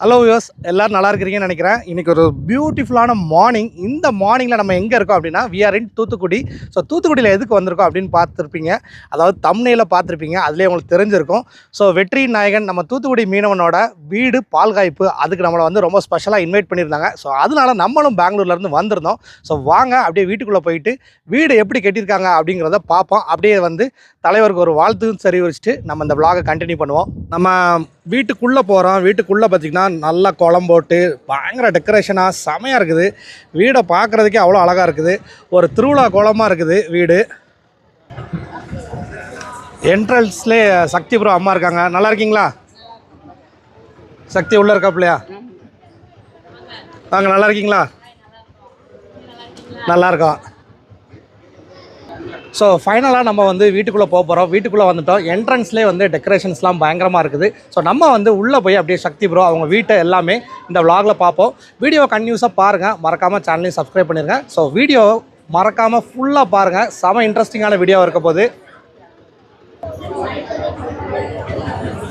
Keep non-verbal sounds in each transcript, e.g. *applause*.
Hello யோஸ் எல்லோரும் நல்லா இருக்கிறீங்கன்னு நினைக்கிறேன். இன்றைக்கி ஒரு பியூட்டிஃபுல்லான மார்னிங் இந்த மார்னிங்கில் நம்ம எங்கே இருக்கோம் அப்படின்னா we are in Thoothukudi. So தூத்துக்குடியில் எதுக்கு வந்திருக்கோம் அப்படின்னு பார்த்துருப்பீங்க. அதாவது தம்னையில் பார்த்துருப்பீங்க. அதுலேயே உங்களுக்கு தெரிஞ்சிருக்கும். ஸோ வெற்றி நாயகன் நம்ம தூத்துக்குடி மீனவனோட வீடு பால்காய்ப்பு அதுக்கு நம்மளை வந்து ரொம்ப ஸ்பெஷலாக இன்வைட் பண்ணியிருந்தாங்க. ஸோ அதனால நம்மளும் பெங்களூர்லேருந்து வந்திருந்தோம். ஸோ வாங்க அப்படியே வீட்டுக்குள்ளே போயிட்டு வீடு எப்படி கட்டியிருக்காங்க அப்படிங்கிறத பார்ப்போம். அப்படியே வந்து தலைவருக்கு ஒரு வாழ்த்தும் சரி வச்சுட்டு நம்ம இந்த vlog-அ கண்டினியூ பண்ணுவோம். நம்ம வீட்டுக்குள்ளே போகிறோம் வீட்டுக்குள்ளே பார்த்திங்கன்னா நல்லா குளம் போட்டு பயங்கர டெக்கரேஷனாக செமையாக இருக்குது. வீடை பார்க்குறதுக்கே அவ்வளோ அழகாக இருக்குது. ஒரு திருவிழா குளமாக இருக்குது வீடு. என்ட்ரன்ஸ்லேயே சக்திபுரம் அம்மா இருக்காங்க. நல்லா இருக்கீங்களா? சக்தி உள்ளே இருக்காப்லையா வாங்க நல்லா இருக்கீங்களா? நல்லா இருக்கோம். ஸோ ஃபைனலாக நம்ம வந்து வீட்டுக்குள்ளே போக போகிறோம் வீட்டுக்குள்ளே வந்துட்டோம். என்ட்ரன்ஸ்லேயே வந்து டெக்கரேஷன்ஸ்லாம் பயங்கரமாக இருக்குது. ஸோ நம்ம வந்து உள்ளே போய் அப்படியே சக்தி ப்ரோ அவங்க வீட்டை எல்லாமே இந்த vlogல பார்ப்போம். வீடியோ கன்யூஸாக பாருங்கள் மறக்காமல் சேனலையும் சப்ஸ்கிரைப் பண்ணிடுங்க ஸோ வீடியோ மறக்காமல் ஃபுல்லாக பாருங்கள் செம இன்ட்ரெஸ்டிங்கான வீடியோ இருக்க போகுது.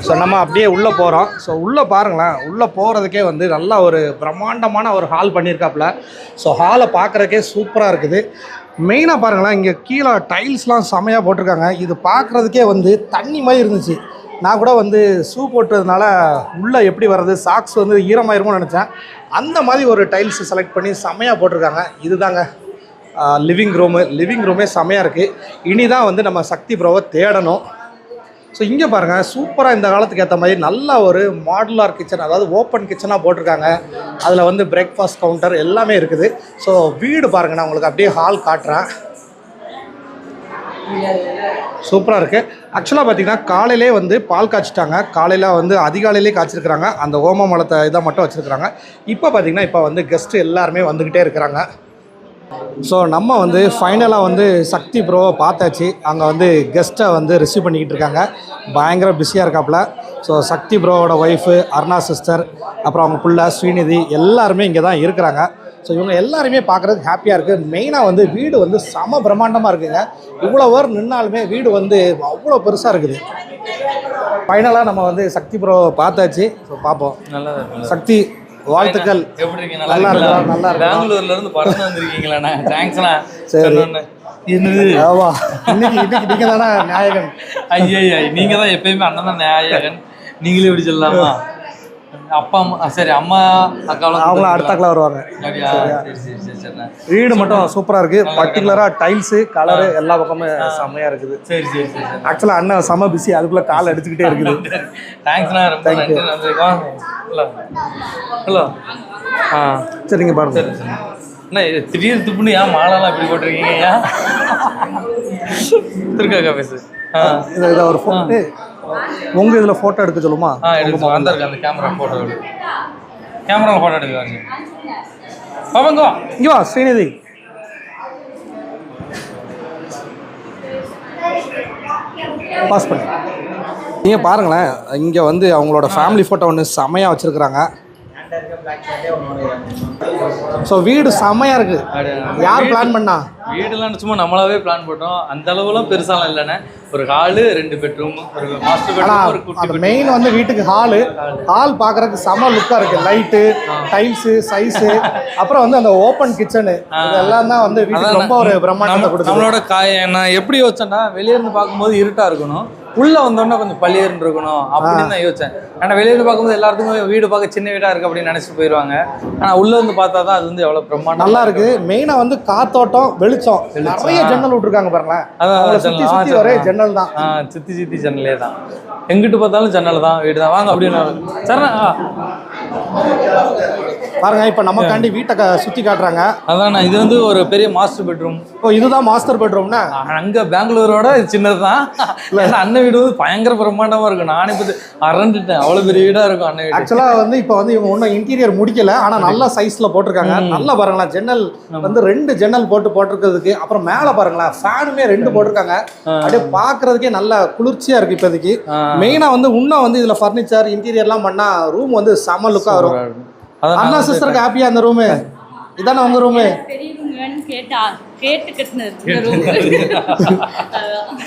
ஸோ நம்ம அப்படியே உள்ளே போகிறோம் ஸோ உள்ளே பாருங்களேன். உள்ளே போகிறதுக்கே வந்து நல்லா ஒரு பிரம்மாண்டமான ஒரு ஹால் பண்ணியிருக்காப்புல ஸோ ஹாலை பார்க்குறதுக்கே சூப்பராக இருக்குது. மெயினாக பாருங்களேன் இங்கே கீழே டைல்ஸ்லாம் செமையாக போட்டிருக்காங்க. இது பார்க்குறதுக்கே வந்து தண்ணி மாதிரி இருந்துச்சு. நான் கூட வந்து ஷூ போட்டதுனால உள்ளே எப்படி வர்றது சாக்ஸ் வந்து ஈரமாயிருமோன்னு நினச்சேன். அந்த மாதிரி ஒரு டைல்ஸ் செலக்ட் பண்ணி செமையாக போட்டிருக்காங்க. இதுதாங்க லிவிங் ரூமு லிவிங் ரூமே செமையாக இருக்குது இனி தான் வந்து நம்ம சக்தி ப்ரோவை தேடணும். ஸோ இங்கே பாருங்கள் சூப்பராக இந்த காலத்துக்கு ஏற்ற மாதிரி நல்ல ஒரு மாடுலார் கிச்சன் அதாவது ஓப்பன் கிச்சனாக போட்டிருக்காங்க. அதில் வந்து பிரேக்ஃபாஸ்ட் கவுண்டர் எல்லாமே இருக்குது. ஸோ வீடு பாருங்க நான் உங்களுக்கு அப்படியே ஹால் காட்டுறேன். சூப்பராக இருக்குது ஆக்சுவலாக பார்த்தீங்கன்னா காலையிலே வந்து பால் காய்ச்சிட்டாங்க. காலையில் வந்து அதிகாலையிலே காய்ச்சிருக்கிறாங்க. அந்த ஓம மலத்தை இதை மட்டும் வச்சுருக்கிறாங்க. இப்போ பார்த்தீங்கன்னா இப்போ வந்து கெஸ்ட்டு எல்லாருமே வந்துக்கிட்டே இருக்கிறாங்க. ஸோ நம்ம வந்து ஃபைனலாக வந்து சக்தி ப்ரோவை பார்த்தாச்சு. அங்கே வந்து கெஸ்ட்டை வந்து ரிசீவ் பண்ணிக்கிட்டு இருக்காங்க. பயங்கர பிஸியாக இருக்காப்புல. ஸோ சக்தி ப்ரோவோட ஒய்ஃபு அருணா சிஸ்டர் அப்புறம் அவங்க புள்ள ஸ்ரீநிதி எல்லாருமே இங்கே தான் இருக்கிறாங்க. ஸோ இவங்க எல்லாருமே பார்க்குறதுக்கு ஹாப்பியாக இருக்குது மெயினாக வந்து வீடு வந்து செம பிரம்மாண்டமாக இருக்குங்க. இவ்வளோ பேர் நின்னாலுமே வீடு வந்து அவ்வளோ பெருசாக இருக்குது. ஃபைனலாக நம்ம வந்து சக்தி ப்ரோ பார்த்தாச்சு. ஸோ பார்ப்போம். நல்லா? சக்தி வாழ்த்துக்கள். எப்படி இருக்கீங்க? நல்லா நல்லா இருக்கா, இருக்கீங்களா நல்லா இருக்கா. பெங்களூர்ல இருந்து பறந்து வந்திருக்கீங்களாண்ணா. தேங்க்ஸ்ண்ணா சரி. என்னது? ஆமா. இன்னைக்கு இன்னைக்கு நீங்கள் தானே நாயகன்? ஐயா நீங்க தான் எப்பயுமே அண்ணன் தான் நாயகன். நீங்களே இப்படி சொல்லலாமா? அப்பா அம்மா சரி அம்மா அக்காவெல்லாம் அவங்களும் அடுத்தாக்கில் வருவாங்க. வீடு மட்டும் சூப்பரா இருக்கு. பர்டிகுலரா டைல்ஸு கலரு எல்லா பக்கமும் செம்மையா இருக்குது. சரி சரி சரி சரி. ஆக்சுவலா அண்ணன் செம பிஸி அதுக்குள்ள கால் அடிச்சுக்கிட்டே இருக்குது. *laughs* தேங்க்ஸ்ண்ணா ரொம்ப. நன்றி வாங்க ஹலோ. ஹலோ. ஆ. சரிங்க பாருங்க. சரி சரி. அண்ணா இது திடீர்னு துப்புன்னு ஏன் மாலைலாம் இப்படி போட்டிருக்கீங்க? ஏன்? *laughs* திருக்காக்கா பேசு ஆ. இதை ஒரு ஃபோட்டோ உங்க இதுல போட்டோ எடுக்க சொல்லுமா? அந்த கேமரா ஃபோட்டோ கேமராவில் ஃபோட்டோ எடுக்கிறாங்க. இங்க வா. ஸ்ரீநிதி. பாஸ் பண்ணு. நீங்கள் பாருங்களேன் இங்கே வந்து அவங்களோட ஃபேமிலி ஃபோட்டோ ஒன்று செமையாக வச்சுருக்குறாங்க. ஸோ வீடு செமையாக இருக்கு. யார் பிளான் பண்ணா? வீடுலாம் சும்மா நம்மளாவே பிளான் போட்டோம். அந்த அளவுலாம் பெருசாலாம் இல்லைண்ணே. ஒரு ஹாலு ரெண்டு பெட்ரூம் ஒரு மாஸ்டர் பெட்ரூம் அது மெயின் வந்து வீட்டுக்கு ஹாலு ஹால் பார்க்கறதுக்கு செம லுக்காக இருக்குது லைட்டு டைல்ஸு சைஸு அப்புறம் வந்து அந்த ஓப்பன் கிச்சனு இதெல்லாம் தான் வந்து வீட்டுக்கு ரொம்ப ஒரு பிரம்மாண்டத்தை கொடுக்குது. நம்மளோட காய நான் எப்படி யோசிச்சேன்னா வெளியே இருந்து பார்க்கும்போது இருட்டா இருக்கணும். உள்ள வந்தோடனே கொஞ்சம் பள்ளியர்னு இருக்கணும் அப்படின்னு தான் யோசிச்சேன். ஆனா வெளியே இருந்து பார்க்கும்போது எல்லாத்துக்கும் வீடு பார்க்க சின்ன வீடா இருக்கு அப்படின்னு நினைச்சிட்டு போயிடுவாங்க ஆனா உள்ள இருந்து பார்த்தா தான் அது வந்து எவ்வளவு பிரம்மாண்டம் நல்லா இருக்கு. மெயினாக வந்து காத்தோட்டம் வெளிச்சம். நிறைய ஜன்னல் விட்டுருக்காங்க பாருங்களேன். அதான் ஒரே ஜன்னல். தான். சித்தி சித்தி ஜன்னலே தான். எங்கிட்டு பார்த்தாலும் ஜன்னல் தான் வீடு தான். வாங்க அப்படின்னு சரணா. பாருங்க இப்போ நமக்காண்டி வீட்டை சுற்றி காட்டுறாங்க. அதாண்ணா இது வந்து ஒரு பெரிய மாஸ்டர் பெட்ரூம் ஓ இதுதான் மாஸ்டர் பெட்ரூம்னா அங்க பெங்களூரோட இது சின்னது தான் அண்ணன் வீடு வந்து பயங்கர பிரம்மாண்டமா இருக்கும். நானே இப்போ அரண்டுட்டேன். அவ்வளவு பெரிய வீடா இருக்கும் அண்ணன் வீடு. ஆக்சுவலாக வந்து இப்போ வந்து இவங்க ஒன்றும் இன்டீரியர் முடிக்கல. ஆனால் நல்ல சைஸில் போட்டிருக்காங்க. நல்லா பாருங்களேன். ஜன்னல் வந்து ரெண்டு ஜன்னல் போட்டு போட்டிருக்கிறதுக்கு அப்புறம் மேலே பாருங்களேன் ஃபேனுமே ரெண்டு போட்டிருக்காங்க. அப்படியே பார்க்கறதுக்கே நல்ல குளிர்ச்சியாக இருக்கு இப்போதைக்கு. ஆ. மெயினாக வந்து இன்னும் வந்து இதில் ஃபர்னிச்சர் இன்டீரியர்லாம் பண்ணால் ரூம் வந்து செம லுக்காக வரும். அதான் அண்ணா சிஸ்டருக்கு ஹாப்பியா அந்த ரூமு இதானே உங்க ரூமு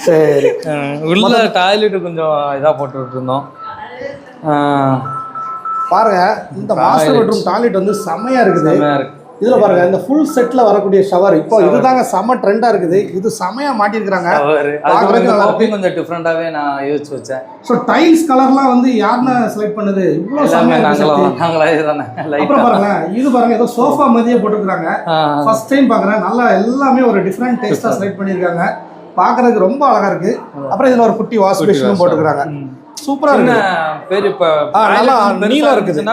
சரி. உள்ள டாய்லெட் கொஞ்சம் இதா போட்டு விட்டுருந்தோம் பாருங்க இந்த மாஸ்டர் பெட்ரூம் டாய்லெட் வந்து செமையா இருக்குது. செமையா இருக்கு. இதுல பாருங்க இந்த ஃபுல் செட்ல வரக்கூடிய ஷவர் இப்போ இதுதாங்க செம ட்ரெண்டா இருக்குது. இது செமையா மாட்டிருக்காங்க அவரு பார்க்கறதுக்கு அதுக்கு நல்லா காப்பி கொஞ்சம் டிஃப்ரெண்டாவே நான் யோசிச்சு வச்சேன். ஸோ டைல்ஸ் கலர்லாம் வந்து யாருன்னு செலக்ட் பண்ணுது? இவ்வளோ எல்லாமே செமையா இருக்கு நாங்களும் சக்தி. நாங்களே தானே. அப்புறம் பாருங்க இது பாருங்க ஏதோ சோஃபா மாதிரியே போட்டுருக்காங்க ஃபர்ஸ்ட் டைம் பார்க்குறேன் நல்லா எல்லாமே ஒரு டிஃப்ரெண்ட் டேஸ்ட்டாக செலக்ட் பண்ணியிருக்காங்க. பார்க்கறதுக்கு ரொம்ப அழகா இருக்கு. அப்புறம் இதுல ஒரு குட்டி வாஷ் பேஷனும் போட்டுருக்காங்க சூப்பரா சின்ன இருக்கு பேர் இப்ப நல்லா நீளம் இருக்குது.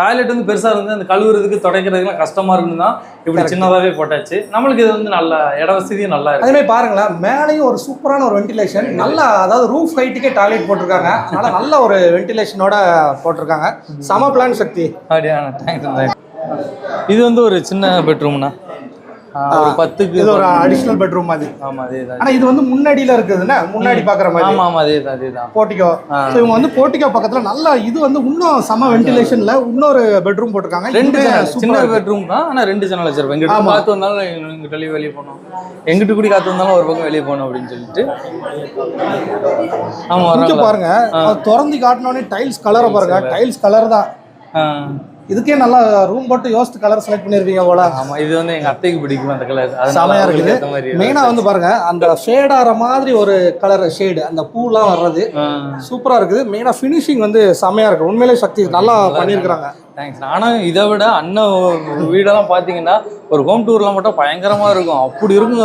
டாய்லெட் வந்து பெருசா இருந்து அந்த கழுவுறதுக்கு துடைக்கிறதுக்குலாம் கஷ்டமா இருக்குன்னு தான் இப்படி சின்னதாவே போட்டாச்சு. நம்மளுக்கு இது வந்து நல்ல இட வசதியும் நல்லா இருக்கு. அதே மாதிரி பாருங்களேன் மேலேயும் ஒரு சூப்பரான ஒரு வென்டிலேஷன் நல்லா அதாவது ரூஃப் ஹைட்டுக்கே டாய்லெட் போட்டிருக்காங்க. அதனால நல்ல ஒரு வென்டிலேஷனோட போட்டிருக்காங்க. சம பிளான் சக்தி. அப்படியான தேங்க்ஸ் இது வந்து ஒரு சின்ன பெட்ரூம்னா ஒரு பத்துக்கு இது ஒரு அடிஷ்னல் பெட்ரூம் மாதிரி. ஆமா அதேதான் ஆனா இது வந்து முன்னாடியில இருக்குதுன்னா முன்னாடி பாக்குற மாதிரி. ஆமா ஆமா அதேதான் அதேதான் போர்ட்டிகோ ஸோ இவங்க வந்து போர்ட்டிகோ பக்கத்துல நல்லா இது வந்து இன்னும் சம வென்டிலேஷன்ல இன்னொரு பெட்ரூம் போட்டிருக்காங்க. ரெண்டு சின்ன. பெட்ரூம் தான் ஆனா ரெண்டு ஜன்னல் எங்கிட்ட. காத்து வந்தாலும் எங்கிட்ட வெளியே போகணும். எங்கிட்ட கூடி காத்து வந்தாலும் ஒரு பக்கம் வெளியே போகணும் அப்படின்னு சொல்லிட்டு. ஆமா? பாருங்க அது திறந்து காட்டினோடனே டைல்ஸ் கலரை பாருங்க. டைல்ஸ் கலர் தான். இதுக்கே நல்லா ரூம் போட்டு யோசித்து கலர் செலக்ட் பண்ணிருப்பீங்க போல. ஆமா இது வந்து எங்க அத்தைக்கு பிடிக்கும் அந்த கலர் செமையா இருக்குது. மெயினா வந்து பாருங்க அந்த ஷேட் ஆகிற மாதிரி ஒரு கலர் ஷேடு அந்த பூலாம் வர்றது சூப்பரா இருக்குது. மெயினா ஃபினிஷிங் வந்து செமையா இருக்கு உண்மையிலே சக்தி நல்லா பண்ணியிருக்கிறாங்க தேங்க்ஸ் ஆனா இதை விட அண்ணன் வீடெல்லாம் பாத்தீங்கன்னா ஒரு ஹோம் டூர்ல மட்டும் பயங்கரமா இருக்கும். அப்படி இருக்கும்.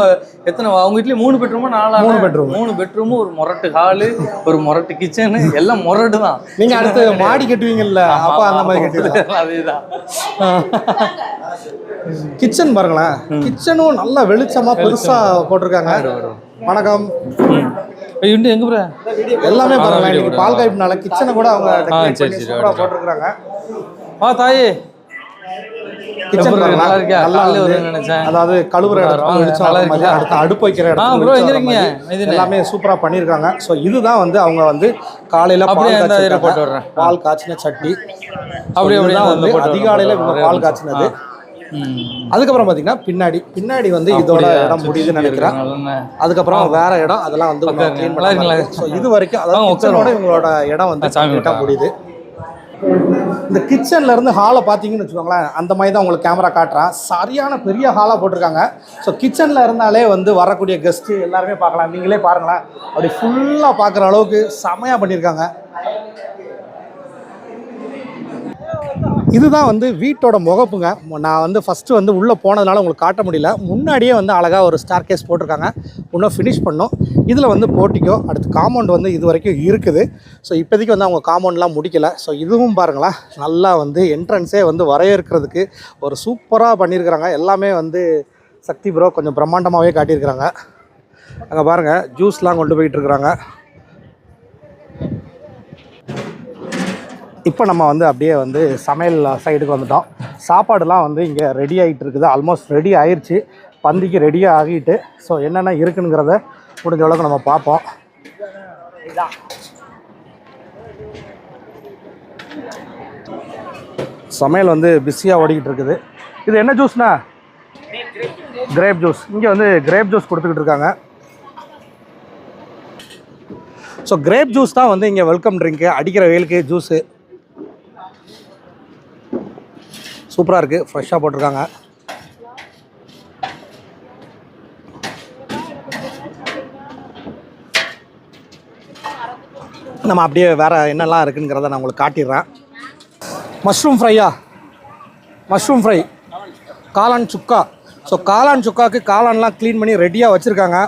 எத்தனை அவங்க வீட்லயே மூணு பெட்ரூமா நாலு மூணு bedroom. மூணு பெட்ரூமு ஒரு முரட்டு ஹாலு ஒரு முரட்டு கிச்சனு எல்லாம் முரட்டு தான். நீங்க அடுத்து மாடி கட்டுவீங்கல்ல அப்ப அந்த மாதிரி கட்டிடலாம் *laughs* அதேதான். கிச்சன் பாருங்களேன். கிச்சனும் நல்லா வெளிச்சமா பெருசா போட்டிருக்காங்க. வணக்கம். இண்டு எங்க ப்ரோ? எல்லாமே பாருங்க. பால் காய்ப்பு நாள கிச்சனை கூட அவங்க. போட்டிருக்காங்க ஆ தாயே கிச்சன் நல்லா நினைச்சேன். அதாவது கழுவுற இருக்கீங்களா? அடுத்து அடுப்பு வைக்கிற எங்க இருக்கீங்க? என்ன? எல்லாமே சூப்பரா பண்ணியிருக்காங்க ஸோ இதுதான் வந்து அவங்க வந்து காலையில பால் போட்டு விடுறேன். பால் காய்ச்சின சட்னி அப்படியே அப்படியே வந்து அதிகாலையில பால். காய்ச்சினது. அதுக்கப்புறம் பாத்தீங்கன்னா பின்னாடி பின்னாடி வந்து இதோட? இடம் முடியுதுன்னு நினைக்கிறேன். அதுக்கப்புறம் வேற இடம் அதெல்லாம் வந்து? ஸோ இது வரைக்கும் அதாவது இவங்களோட இடம் வந்து. முடியுது இந்த கிச்சன்ல இருந்து ஹாலை பார்த்தீங்கன்னு வச்சுக்கோங்களேன் அந்த மாதிரி தான் உங்களுக்கு கேமரா காட்டுறேன். சரியான பெரிய ஹாலாக போட்டிருக்காங்க. ஸோ கிச்சனில் இருந்தாலே வந்து வரக்கூடிய கெஸ்ட்டு எல்லாருமே பார்க்கலாம். நீங்களே பாருங்களேன். அப்படி ஃபுல்லாக பார்க்குற அளவுக்கு செமையாக பண்ணியிருக்காங்க. இதுதான் வந்து வீட்டோட முகப்புங்க. நான் வந்து ஃபஸ்ட்டு வந்து உள்ளே போனதுனால உங்களுக்கு காட்ட முடியல. முன்னாடியே வந்து அழகாக ஒரு ஸ்டார் கேஸ் போட்டிருக்காங்க. இன்னும் ஃபினிஷ் பண்ணோம். இதில் வந்து போட்டிக்கோ. அடுத்து காம்பவுண்ட் வந்து இது வரைக்கும் இருக்குது. ஸோ இப்போதைக்கு வந்து அவங்க காம்பவுண்ட்லாம் முடிக்கல. ஸோ இதுவும் பாருங்களேன். நல்லா வந்து என்ட்ரன்ஸே வந்து வரையறுக்கிறதுக்கு ஒரு சூப்பராக பண்ணியிருக்கிறாங்க. எல்லாமே வந்து சக்தி ப்ரோ கொஞ்சம் பிரம்மாண்டமாகவே காட்டியிருக்கிறாங்க. அங்கே பாருங்கள் ஜூஸ்லாம் கொண்டு போயிட்டு இருக்கிறாங்க இப்போ நம்ம வந்து அப்படியே வந்து சமையல் சைடுக்கு வந்துட்டோம். சாப்பாடுலாம் வந்து இங்கே ரெடி ஆகிட்டு இருக்குது ஆல்மோஸ்ட் ரெடி ஆயிருச்சு. பந்திக்கு ரெடியாக ஆகிட்டு ஸோ என்னென்ன இருக்குங்கிறத முடிஞ்ச அளவுக்கு நம்ம பார்ப்போம். சமையல் வந்து பிஸியாக ஓடிக்கிட்டு இருக்குது இது என்ன ஜூஸ்ண்ணா கிரேப் ஜூஸ் இங்கே வந்து கிரேப் ஜூஸ் கொடுத்துக்கிட்டு இருக்காங்க. ஸோ கிரேப் ஜூஸ் தான் வந்து இங்கே வெல்கம் ட்ரிங்க்கு அடிக்கிற வெயிலுக்கு ஜூஸு சூப்பராக இருக்குது ஃப்ரெஷ்ஷாக போட்டிருக்காங்க. நம்ம அப்படியே வேறு என்னெல்லாம் இருக்குங்கிறத நான் உங்களுக்கு காட்டிடுறேன். மஷ்ரூம் ஃப்ரையா மஷ்ரூம் ஃப்ரை காளான் சுக்கா ஸோ காளான் சுக்காவுக்கு காளான்லாம் க்ளீன் பண்ணி ரெடியாக வச்சுருக்காங்க.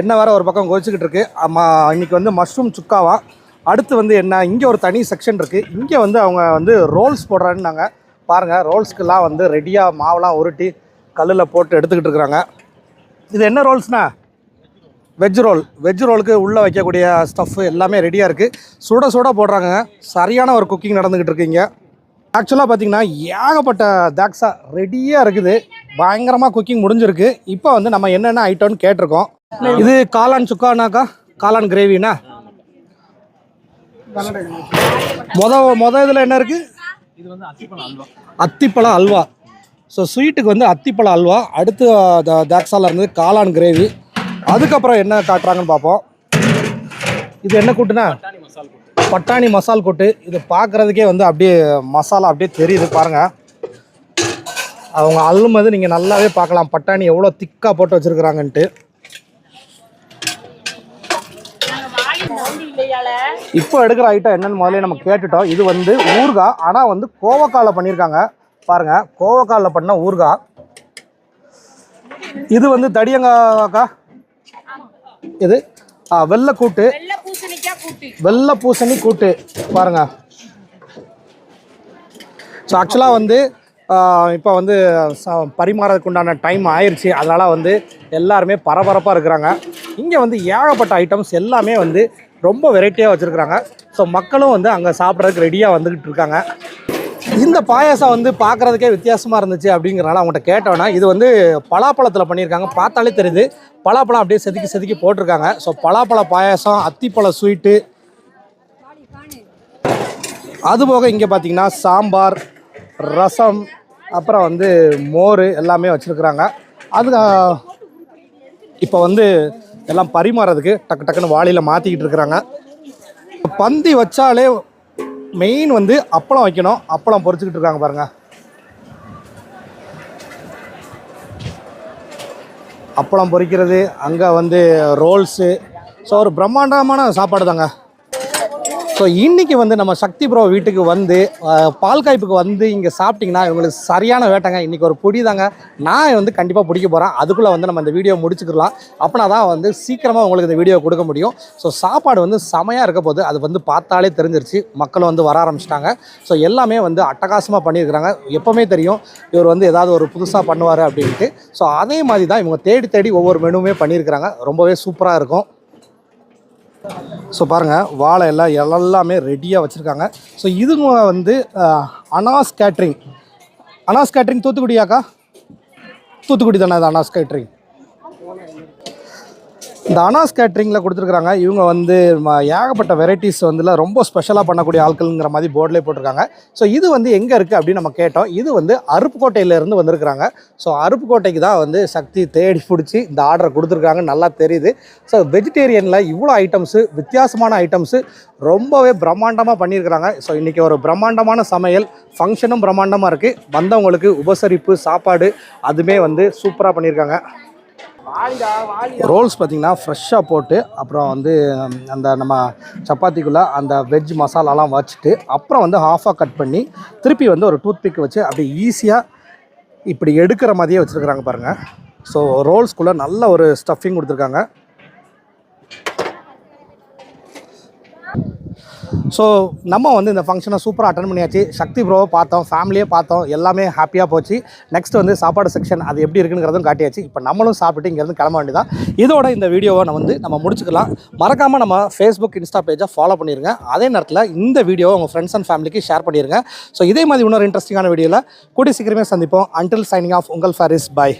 என்ன வேறு ஒரு பக்கம் கொதிச்சுக்கிட்டு இருக்குது இன்றைக்கி வந்து மஷ்ரூம் சுக்காவா அடுத்து வந்து என்ன? இங்கே ஒரு தனி செக்ஷன் இருக்குது இங்கே வந்து அவங்க வந்து ரோல்ஸ் போடுறாருன்னாங்க பாருங்கள் ரோல்ஸ்க்கெல்லாம் வந்து ரெடியாக மாவெல்லாம் உருட்டி கல்லில் போட்டு எடுத்துக்கிட்டு இருக்கிறாங்க இது என்ன ரோல்ஸ்ண்ணா வெஜ் ரோல். வெஜ் ரோலுக்கு உள்ளே வைக்கக்கூடிய ஸ்டஃப் எல்லாமே ரெடியாக இருக்குது சுட சுட போடுறாங்க. சரியான ஒரு குக்கிங் நடந்துக்கிட்டு இருக்கீங்க. ஆக்சுவலாக பார்த்தீங்கன்னா ஏகப்பட்ட தாக்ஸா ரெடியாக இருக்குது. பயங்கரமாக குக்கிங் முடிஞ்சிருக்கு. இப்போ வந்து நம்ம என்னென்ன ஐட்டம்னு கேட்டிருக்கோம். இது காளான் சுக்கானாக்கா? காளான் கிரேவினா மொத மொதல் இதில் என்ன இருக்குது அத்திப்பழ அல்வா. ஸோ ஸ்வீட்டுக்கு வந்து அத்திப்பழ அல்வா. அடுத்து த- தாக்ஸால இருந்து காளான் கிரேவி அதுக்கப்புறம் என்ன காட்டுறாங்கன்னு பார்ப்போம். இது என்ன கூட்டுனா? பட்டாணி மசால் கொட்டு. இது பார்க்குறதுக்கே வந்து அப்படியே மசாலா அப்படியே தெரியுது பாருங்கள் அவங்க அள்ளும்போது நீங்கள் நல்லாவே பார்க்கலாம். பட்டாணி எவ்வளோ திக்காக போட்டு வச்சுருக்குறாங்கன்ட்டு. இப்போ எடுக்கிற ஐட்டம் என்னன்னு முதல்ல நம்ம கேட்டுட்டோம். இது வந்து ஊறுகாய். ஆனால் வந்து கோவக்காவில் பண்ணியிருக்காங்க. பாருங்கள் கோவக்காவில் பண்ண ஊறுகாய். இது வந்து தடியங்காக்கா? இது? ஆ வெள்ளை கூட்டு. வெள்ளை பூசணி கூட்டு. பாருங்க. ஸோ ஆக்சுவலாக வந்து இப்போ வந்து பரிமாறதுக்கு உண்டான டைம் ஆயிடுச்சு அதனால் வந்து எல்லாருமே பரபரப்பாக இருக்கிறாங்க. இங்கே வந்து ஏகப்பட்ட ஐட்டம்ஸ் எல்லாமே வந்து ரொம்ப வெரைட்டியாக வச்சுருக்குறாங்க. ஸோ மக்களும் வந்து அங்கே சாப்பிட்றதுக்கு ரெடியாக வந்துக்கிட்டு இருக்காங்க. இந்த பாயாசம் வந்து பார்க்குறதுக்கே வித்தியாசமாக இருந்துச்சு அப்படிங்கிறனால அவங்கள்ட்ட கேட்டோன்னா இது வந்து பலாப்பழத்தில் பண்ணியிருக்காங்க. பார்த்தாலே தெரியுது. பலாப்பழம் அப்படியே செதுக்கி செதுக்கி போட்டிருக்காங்க. ஸோ பலாப்பழ பாயாசம் அத்திப்பழ ஸ்வீட்டு அதுபோக இங்கே பார்த்தீங்கன்னா சாம்பார் ரசம் அப்புறம் வந்து மோர் எல்லாமே வச்சுருக்குறாங்க. அது இப்போ வந்து எல்லாம் பரிமாறதுக்கு டக்கு டக்குன்னு வாளியில் மாற்றிக்கிட்டு இருக்கிறாங்க. பந்தி வச்சாலே மெயின் வந்து அப்பளம் வைக்கணும். அப்பளம் பொறிச்சிக்கிட்டு இருக்காங்க பாருங்கள் அப்பளம் பொறிக்கிறது அங்கே வந்து ரோல்ஸு ஸோ ஒரு பிரம்மாண்டமான சாப்பாடு தாங்க ஸோ இன்றைக்கி வந்து நம்ம சக்தி ப்ரோ வீட்டுக்கு வந்து பால் காய்ப்புக்கு வந்து இங்கே சாப்பிட்டிங்கன்னா இவங்களுக்கு சரியான வேட்டைங்க. இன்றைக்கி ஒரு பொடி தாங்க நான் வந்து கண்டிப்பாக பிடிக்க போகிறேன் அதுக்குள்ளே வந்து நம்ம இந்த வீடியோ முடிச்சுக்கலாம் அப்படின்னா தான் வந்து சீக்கிரமாக உங்களுக்கு இந்த வீடியோ கொடுக்க முடியும். ஸோ சாப்பாடு வந்து செமையாக இருக்க போது அது வந்து பார்த்தாலே தெரிஞ்சிருச்சு. மக்களும் வந்து வர ஆரம்பிச்சிட்டாங்க. ஸோ எல்லாமே வந்து அட்டகாசமாக பண்ணியிருக்கிறாங்க. எப்போவுமே தெரியும் இவர் வந்து ஏதாவது ஒரு புதுசாக பண்ணுவார் அப்படின்ட்டு. ஸோ அதே மாதிரி தான் இவங்க தேடி தேடி ஒவ்வொரு மெனுவுமே பண்ணியிருக்கிறாங்க. ரொம்பவே சூப்பராக இருக்கும். ஸோ பாருங்கள் வாழை எல்லாம் எல்லாமே ரெடியாக வச்சுருக்காங்க. ஸோ இதுங்க வந்து அனாஸ் கேட்ரிங் அனாஸ் கேட்ரிங் தூத்துக்குடியாக்கா? தூத்துக்குடி தானே அது அனாஸ் கேட்ரிங் இந்த அனாஸ் கேட்ரிங்கில் கொடுத்துருக்குறாங்க. இவங்க வந்து ஏகப்பட்ட வெரைட்டிஸ் வந்துல ரொம்ப ஸ்பெஷலாக பண்ணக்கூடிய ஆட்கள்ங்கிற மாதிரி போர்டில் போட்டிருக்காங்க. ஸோ இது வந்து எங்கே இருக்குது அப்படின்னு நம்ம கேட்டோம். இது வந்து அருப்புக்கோட்டையிலேருந்து வந்திருக்கிறாங்க. ஸோ அருப்புக்கோட்டைக்கு தான் வந்து சக்தி தேடி பிடிச்சி இந்த ஆர்டரை கொடுத்துருக்காங்க. நல்லா தெரியுது. ஸோ வெஜிடேரியனில் இவ்வளோ ஐட்டம்ஸு வித்தியாசமான ஐட்டம்ஸு ரொம்பவே பிரம்மாண்டமாக பண்ணியிருக்கிறாங்க. ஸோ இன்றைக்கி ஒரு பிரம்மாண்டமான சமையல் ஃபங்க்ஷனும் பிரம்மாண்டமாக இருக்குது வந்தவங்களுக்கு உபசரிப்பு சாப்பாடு அதுவுமே வந்து சூப்பராக பண்ணியிருக்காங்க. ரோல்ஸ் பார்த்தீங்கன்னா ஃப்ரெஷ்ஷாக போட்டு அப்புறம் வந்து அந்த நம்ம சப்பாத்திக்குள்ளே அந்த வெஜ் மசாலாலாம் வச்சுட்டு அப்புறம் வந்து ஹாஃபாக கட் பண்ணி திருப்பி வந்து ஒரு டூத் பிக் வச்சு அப்படி ஈஸியாக இப்படி எடுக்கிற மாதிரியே வச்சுருக்குறாங்க பாருங்கள் ஸோ ரோல்ஸ்குள்ளே நல்ல ஒரு ஸ்டஃபிங் கொடுத்துருக்காங்க. ஸோ நம்ம வந்து இந்த ஃபங்க்ஷனை சூப்பராக அட்டன் பண்ணியாச்சு. சக்தி ப்ரோவை பார்த்தோம் ஃபேமிலியே பார்த்தோம் எல்லாமே ஹாப்பியாக போச்சு. நெக்ஸ்ட் வந்து சாப்பாடு செக்ஷன் அது எப்படி இருக்குங்கிறதும் காட்டியாச்சு. இப்போ நம்மளும் சாப்பிட்டு இங்கேருந்து கிளம்ப வேண்டியதான் இதோட இந்த வீடியோவை நம்ம வந்து நம்ம முடிச்சுக்கலாம். மறக்காமல் நம்ம ஃபேஸ்புக் இன்ஸ்டா பேஜை ஃபாலோ பண்ணிடுங்க அதே நேரத்தில் இந்த வீடியோவை உங்கள் ஃப்ரெண்ட்ஸ் அண்ட் ஃபேமிலிக்கு ஷேர் பண்ணிடுங்க ஸோ இதே மாதிரி இன்னொரு இன்ட்ரெஸ்டிங்கான வீடியோவில் கூடி சீக்கிரமே சந்திப்போம். அன்டில் சைனிங் ஆஃப் உங்கள் ஃபாரிஸ் பாய்